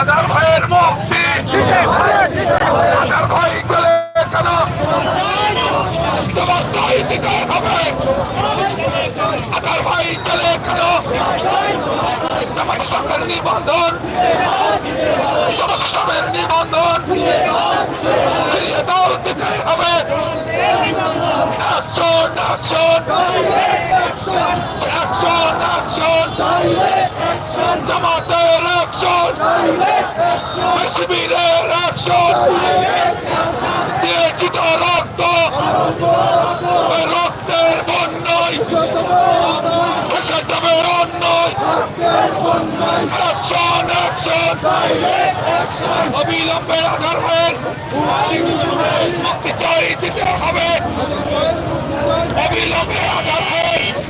Agar ভাইয়ের মুক্তি। Agar ভাই চলে কেন তোমার দিতে হবে। আগার ভাই চলে কেন সবের নিবন্ধন। সবের নিবন্ধন। ফিরিয়ে দাও, দিতে হবে। অ্যাকশন অ্যাকশন অ্যাকশন অ্যাকশন জামাতের অ্যাকশন শিবিরের অ্যাকশন দিয়েছি তো রক্ত রক্তের বন্যায় এসে যাবে অন্যায় অ্যাকশন অ্যাকশন অবিলম্বে আধার হয়ে মুক্তি চাই দিতে হবে অবিলম্বে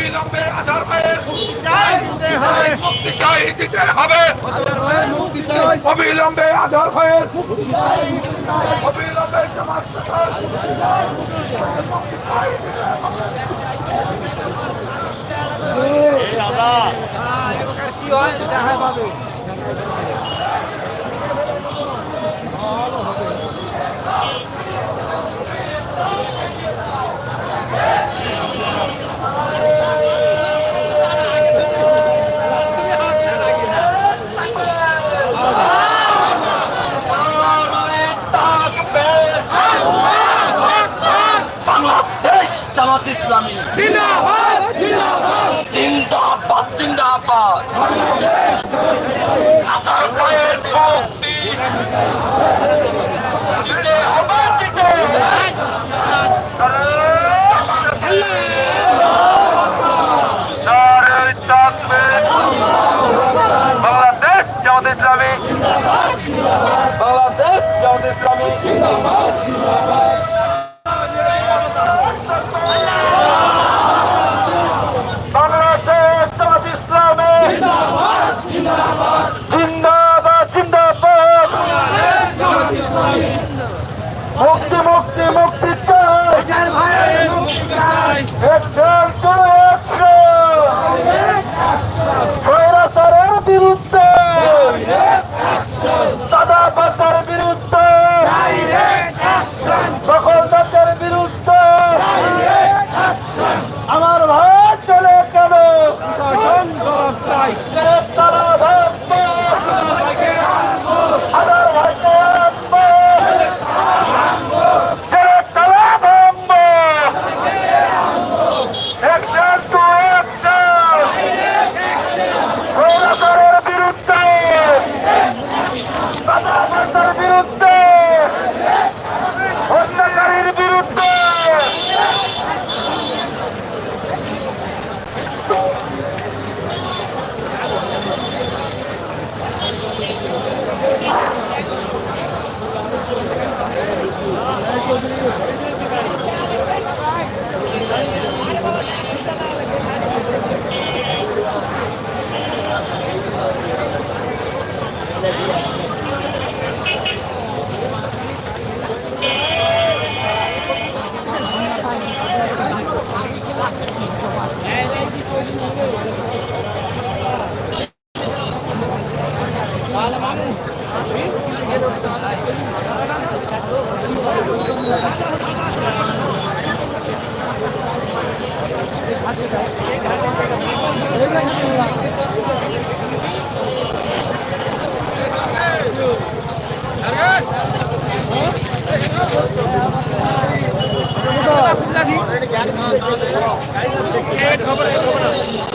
হয়ে সমস্ত নিবন্ধন ফিরিয়ে দাও দিতে হবে। সমস্ত নিবন্ধন অবিলম্বে আধার হয়ে মুক্তি চাই দিতে হবে। অবিলম্বে আধার। হয়ে? অবিলম্বে সমাজ বাংলাদেশ জামাত ইসলামী জিন্দাবাদ জিন্দাবাদ আধার পায়ের দিতে হবে দিতে বাংলাদেশ জামাত ইসলামী বাংলাদেশ জামাত ইসলামী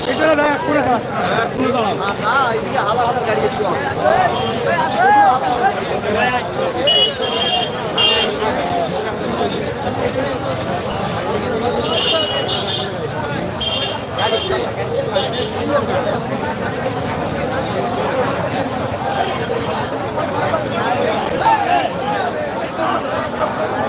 এটা না করে দাও না না এদিকে আলাদা আলাদা গাড়ি দিও Thank you.